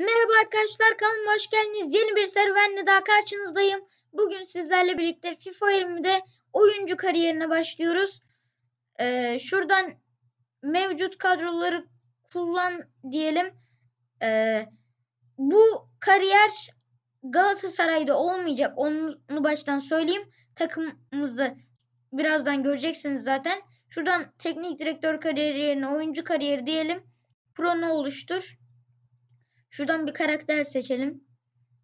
Merhaba arkadaşlar kanalıma hoş geldiniz. Yeni bir serüvenle daha karşınızdayım. Bugün sizlerle birlikte FIFA 20'de oyuncu kariyerine başlıyoruz. Ee, şuradan mevcut kadroları kullan diyelim. Ee, bu kariyer Galatasaray'da olmayacak. Onu baştan söyleyeyim. Takımımızı birazdan göreceksiniz zaten. Şuradan teknik direktör kariyeri yerine oyuncu kariyeri diyelim. Pro'nu oluştur. Şuradan bir karakter seçelim.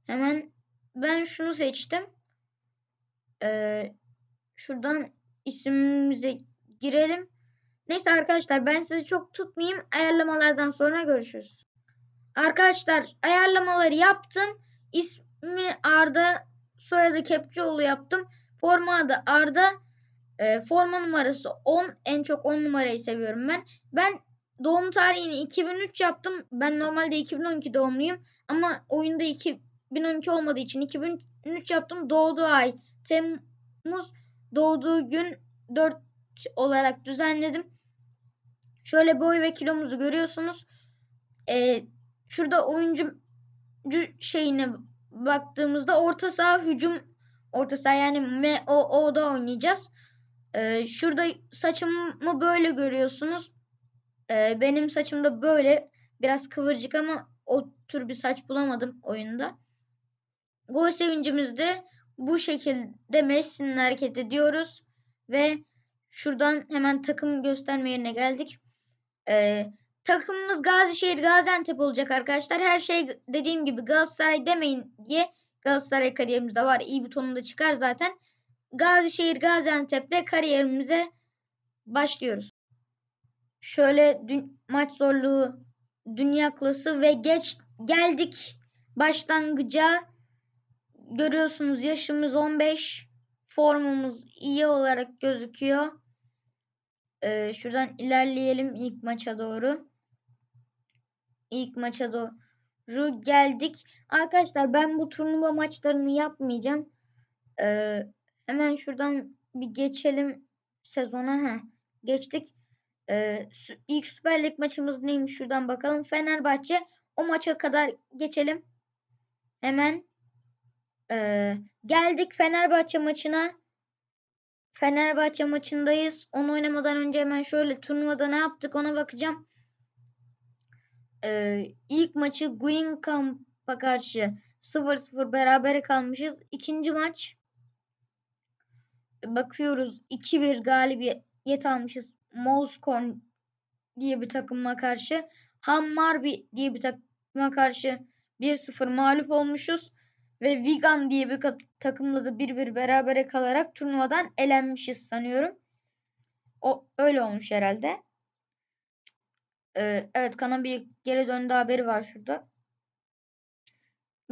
Hemen ben şunu seçtim. Ee, şuradan isimimize girelim. Neyse arkadaşlar ben sizi çok tutmayayım. Ayarlamalardan sonra görüşürüz. Arkadaşlar ayarlamaları yaptım. İsmi Arda, soyadı Kepçioğlu yaptım. Forma adı Arda. E, forma numarası 10. En çok 10 numarayı seviyorum ben. Ben doğum tarihini 2003 yaptım. Ben normalde 2012 doğumluyum. Ama oyunda 2012 olmadığı için 2003 yaptım. Doğduğu ay Temmuz. Doğduğu gün 4 olarak düzenledim. Şöyle boy ve kilomuzu görüyorsunuz. Ee, şurada oyuncu şeyine baktığımızda orta saha hücum orta saha yani MOO'da oynayacağız. Ee, şurada saçımı böyle görüyorsunuz. Ee, benim saçım da böyle biraz kıvırcık ama o tür bir saç bulamadım oyunda. Gol sevincimizde bu şekilde Messi'nin hareket ediyoruz ve şuradan hemen takım gösterme yerine geldik. Ee, takımımız Gazişehir Gaziantep olacak arkadaşlar. Her şey dediğim gibi Galatasaray demeyin diye Galatasaray kariyerimizde var. İyi butonunda çıkar zaten. Gazişehir Gaziantep'le kariyerimize başlıyoruz. Şöyle dün, maç zorluğu, dünya klası ve geç geldik başlangıca. Görüyorsunuz yaşımız 15. Formumuz iyi olarak gözüküyor. Ee, şuradan ilerleyelim ilk maça doğru. İlk maça doğru geldik. Arkadaşlar ben bu turnuva maçlarını yapmayacağım. Ee, hemen şuradan bir geçelim sezona. Heh, geçtik. Ee, ilk Süper Lig maçımız neymiş şuradan bakalım. Fenerbahçe o maça kadar geçelim. Hemen ee, geldik Fenerbahçe maçına. Fenerbahçe maçındayız. Onu oynamadan önce hemen şöyle turnuvada ne yaptık ona bakacağım. Ee, ilk maçı Guinkamp'a karşı 0-0 berabere kalmışız. İkinci maç bakıyoruz 2-1 galibiyet almışız. Mouskorn diye bir takıma karşı Hammarby diye bir takıma karşı 1-0 mağlup olmuşuz. Ve Wigan diye bir takımla da 1-1 berabere kalarak turnuvadan elenmişiz sanıyorum. O öyle olmuş herhalde. Ee, evet Kana bir geri döndü haberi var şurada.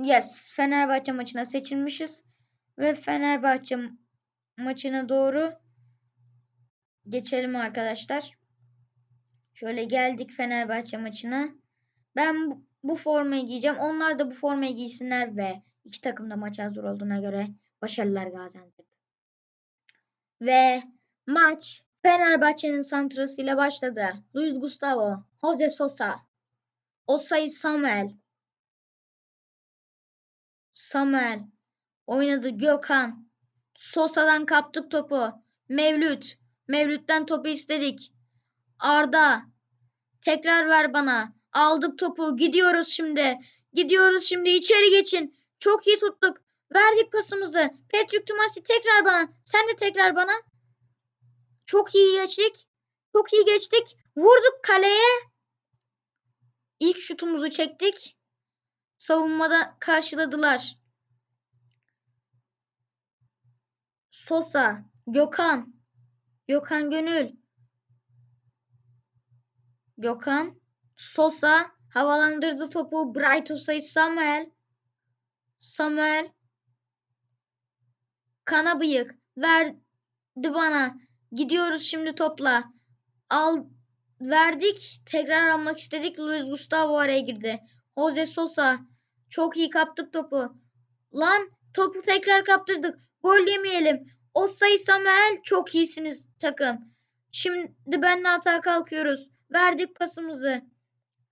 Yes, Fenerbahçe maçına seçilmişiz ve Fenerbahçe maçına doğru geçelim arkadaşlar. Şöyle geldik Fenerbahçe maçına. Ben bu, formayı giyeceğim. Onlar da bu formayı giysinler ve iki takım da maç hazır olduğuna göre başarılar Gaziantep. Ve maç Fenerbahçe'nin santrasıyla başladı. Luis Gustavo, Jose Sosa, Osay Samuel, Samuel oynadı Gökhan, Sosa'dan kaptık topu. Mevlüt, Mevlüt'ten topu istedik. Arda. Tekrar ver bana. Aldık topu. Gidiyoruz şimdi. Gidiyoruz şimdi. içeri geçin. Çok iyi tuttuk. Verdik pasımızı. Patrick Tumasi tekrar bana. Sen de tekrar bana. Çok iyi geçtik. Çok iyi geçtik. Vurduk kaleye. İlk şutumuzu çektik. Savunmada karşıladılar. Sosa, Gökhan, Gökhan Gönül, Gökhan, Sosa havalandırdı topu. Bright Osa'yı Samuel. Samuel. Kana bıyık. Verdi bana. Gidiyoruz şimdi topla. Al verdik. Tekrar almak istedik. Luis Gustavo araya girdi. Jose Sosa. Çok iyi kaptık topu. Lan topu tekrar kaptırdık. Gol yemeyelim. Osay Samuel çok iyisiniz takım. Şimdi benle hata kalkıyoruz. Verdik pasımızı.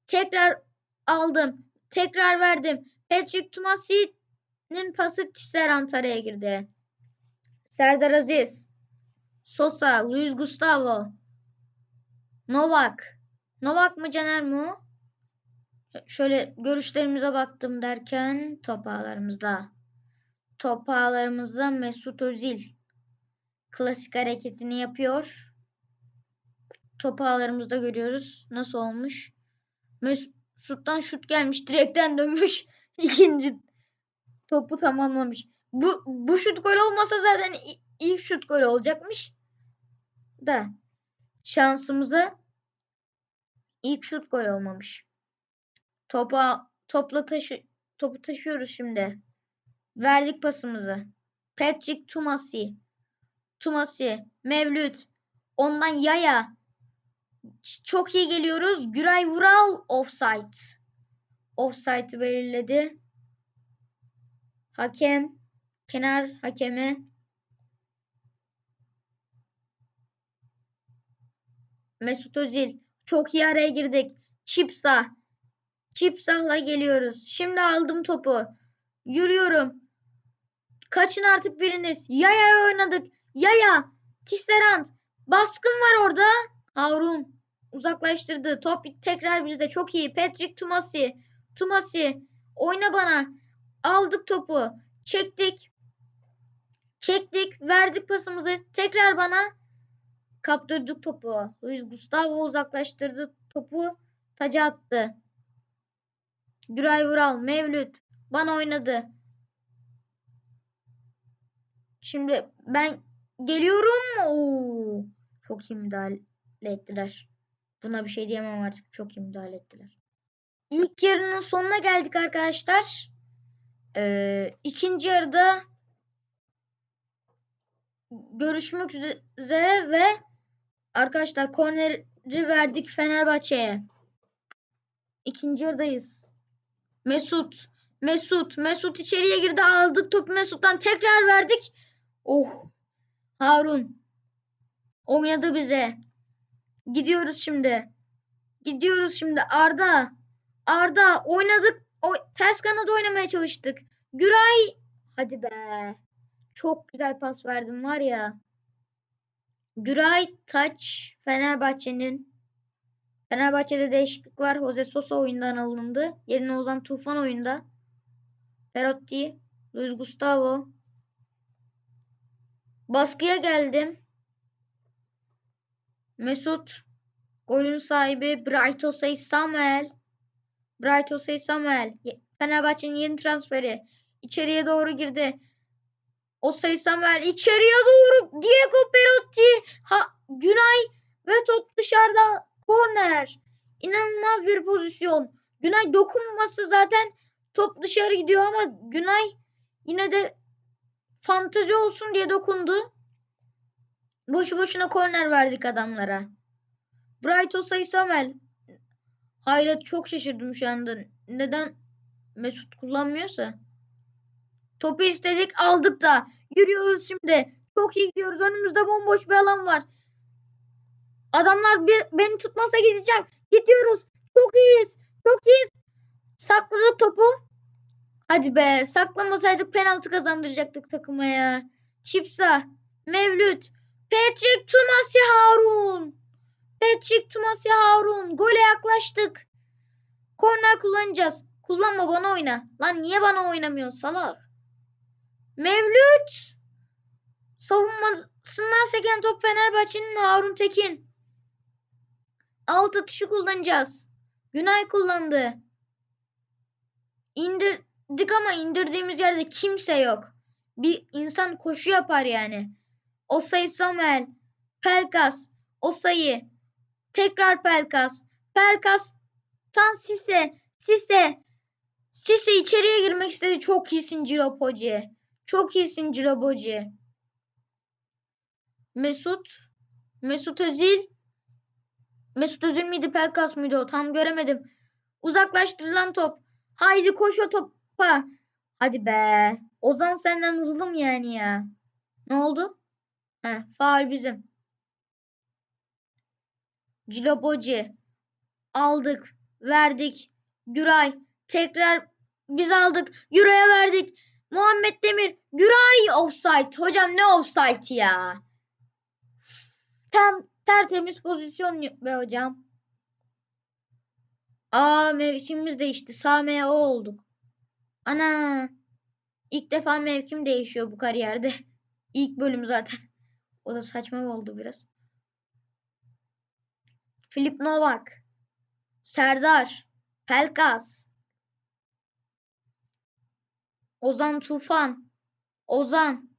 Tekrar aldım. Tekrar verdim. Patrick Tumasi'nin pası Tisserand araya girdi. Serdar Aziz. Sosa. Luis Gustavo. Novak. Novak mı Caner o? Şöyle görüşlerimize baktım derken top ağlarımızda. Top ağlarımızda Mesut Özil. Klasik hareketini yapıyor. Top ağlarımızda görüyoruz. Nasıl olmuş? Mesut'tan şut gelmiş. Direkten dönmüş. İkinci topu tamamlamış. Bu, bu şut gol olmasa zaten ilk şut gol olacakmış. Da şansımıza ilk şut gol olmamış. Topa topla taşı topu taşıyoruz şimdi. Verdik pasımızı. Patrick Tumasi. Tumasi. Mevlüt. Ondan Yaya. Çok iyi geliyoruz. Güray Vural offside. Offside'ı belirledi. Hakem. Kenar hakemi. Mesut Özil. Çok iyi araya girdik. Çipsa. Çipsah'la geliyoruz. Şimdi aldım topu. Yürüyorum. Kaçın artık biriniz. Yaya oynadık. Yaya. Tisserand. Baskın var orada. Harun. Uzaklaştırdı. Top tekrar bizde. Çok iyi. Patrick Tumasi. Tumasi. Oyna bana. Aldık topu. Çektik. Çektik. Verdik pasımızı. Tekrar bana. Kaptırdık topu. Luis Gustavo uzaklaştırdı topu. Taca attı. Güray Vural, Mevlüt bana oynadı. Şimdi ben geliyorum. Oo, çok iyi müdahale ettiler. Buna bir şey diyemem artık. Çok iyi müdahale ettiler. İlk yarının sonuna geldik arkadaşlar. Ee, ikinci yarıda görüşmek üzere ve arkadaşlar korneri verdik Fenerbahçe'ye. İkinci yarıdayız. Mesut. Mesut. Mesut içeriye girdi. Aldık topu Mesut'tan. Tekrar verdik. Oh. Harun. Oynadı bize. Gidiyoruz şimdi. Gidiyoruz şimdi. Arda. Arda. Oynadık. O, ters kanada oynamaya çalıştık. Güray. Hadi be. Çok güzel pas verdim var ya. Güray Taç Fenerbahçe'nin Fenerbahçe'de değişiklik var. Jose Sosa oyundan alındı. Yerine Ozan Tufan oyunda. Perotti, Luis Gustavo. Baskıya geldim. Mesut. Golün sahibi Bright Osay Samuel. Bright Osay Samuel. Fenerbahçe'nin yeni transferi. İçeriye doğru girdi. Osay Samuel içeriye doğru. Diego Perotti. Ha, Günay ve top dışarıda. Korner. İnanılmaz bir pozisyon. Günay dokunması zaten top dışarı gidiyor ama Günay yine de fantezi olsun diye dokundu. Boşu boşuna korner verdik adamlara. Bright Osay Samuel. Hayret çok şaşırdım şu anda. Neden Mesut kullanmıyorsa? Topu istedik aldık da. Yürüyoruz şimdi. Çok iyi gidiyoruz. Önümüzde bomboş bir alan var. Adamlar bir, beni tutmasa gideceğim. Gidiyoruz. Çok iyiyiz. Çok iyiyiz. Sakladık topu. Hadi be. Saklamasaydık penaltı kazandıracaktık takıma ya. Çipsa. Mevlüt. Patrick Tumasi Harun. Patrick Tumasi Harun. Gole yaklaştık. Korner kullanacağız. Kullanma bana oyna. Lan niye bana oynamıyorsun salak? Mevlüt. Savunmasından seken top Fenerbahçe'nin Harun Tekin. Alt atışı kullanacağız. Günay kullandı. İndirdik ama indirdiğimiz yerde kimse yok. Bir insan koşu yapar yani. Osay Samuel. Pelkas. Osay'ı. Tekrar Pelkas. Pelkas'tan Sise. Sise. Sise içeriye girmek istedi. Çok iyisin Cilopoci. Çok iyisin Cilopoci. Mesut. Mesut Özil. Mesut Özil miydi Pelkas mıydı o? Tam göremedim. Uzaklaştırılan top. Haydi koş o topa. Hadi be. Ozan senden hızlı mı yani ya? Ne oldu? Heh, faul bizim. Ciloboci. Aldık. Verdik. Güray. Tekrar biz aldık. Euro'ya verdik. Muhammed Demir. Güray offside. Hocam ne offside ya? Tam tertemiz pozisyon be hocam. Aa mevkimiz değişti. Sağ MO olduk. Ana. İlk defa mevkim değişiyor bu kariyerde. İlk bölüm zaten. O da saçma oldu biraz. Filip Novak. Serdar. Pelkas. Ozan Tufan. Ozan.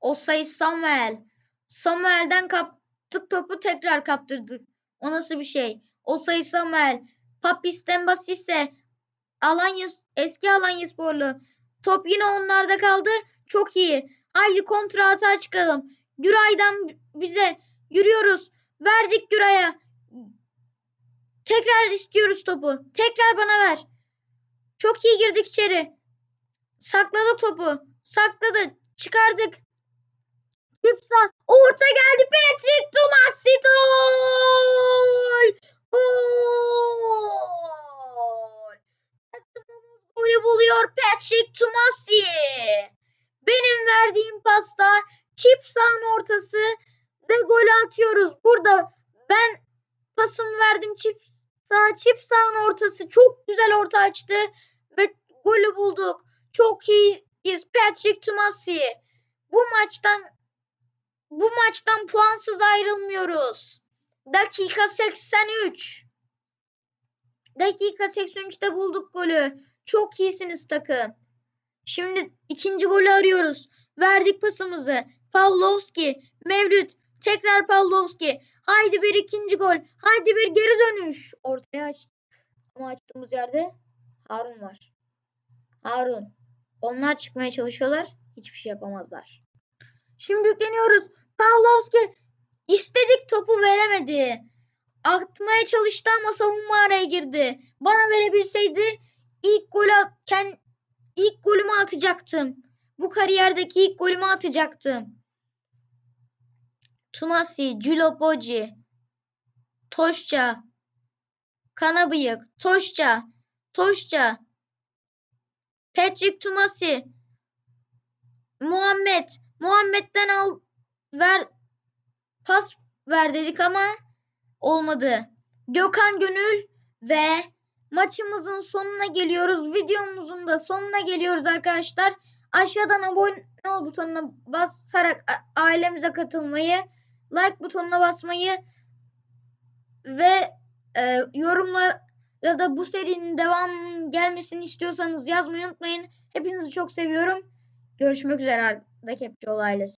Osay Samuel. Samuel'den kaptık topu tekrar kaptırdık. O nasıl bir şey? Osay Samuel. Papis Dembasise. Alanya, eski Alanya sporlu. Top yine onlarda kaldı. Çok iyi. Haydi kontra atağa çıkalım. Güray'dan bize yürüyoruz. Verdik Güray'a. Tekrar istiyoruz topu. Tekrar bana ver. Çok iyi girdik içeri. Sakladı topu. Sakladı. Çıkardık. Gipsa. Orta geldi. Patrick Tomasi gol. Golü buluyor Patrick Tomasi. Benim verdiğim pasta çip sahanın ortası ve golü atıyoruz. Burada ben pasımı verdim çip sağ çip sahanın ortası çok güzel orta açtı ve golü bulduk. Çok iyiyiz Patrick Tomasi. Bu maçtan bu maçtan puansız ayrılmıyoruz. Dakika 83. Dakika 83'te bulduk golü. Çok iyisiniz takım. Şimdi ikinci golü arıyoruz. Verdik pasımızı. Pavlovski, Mevlüt, tekrar Pavlovski. Haydi bir ikinci gol. Haydi bir geri dönüş. Ortaya açtık. Ama açtığımız yerde Harun var. Harun. Onlar çıkmaya çalışıyorlar. Hiçbir şey yapamazlar. Şimdi yükleniyoruz. Pavlovski istedik topu veremedi. Atmaya çalıştı ama savunma araya girdi. Bana verebilseydi ilk golü kend, ilk golümü atacaktım. Bu kariyerdeki ilk golümü atacaktım. Tumasi, Culoboji, Toşça, Kanabıyık, Toşça, Toşça, Patrick Tumasi, Muhammed, Muhammed'den al ver pas ver dedik ama olmadı. Gökhan Gönül ve maçımızın sonuna geliyoruz. Videomuzun da sonuna geliyoruz arkadaşlar. Aşağıdan abone ol butonuna basarak ailemize katılmayı, like butonuna basmayı ve e, yorumlar ya da bu serinin devam gelmesini istiyorsanız yazmayı unutmayın. Hepinizi çok seviyorum. Görüşmek üzere Arda Kepçioğlu ailesi.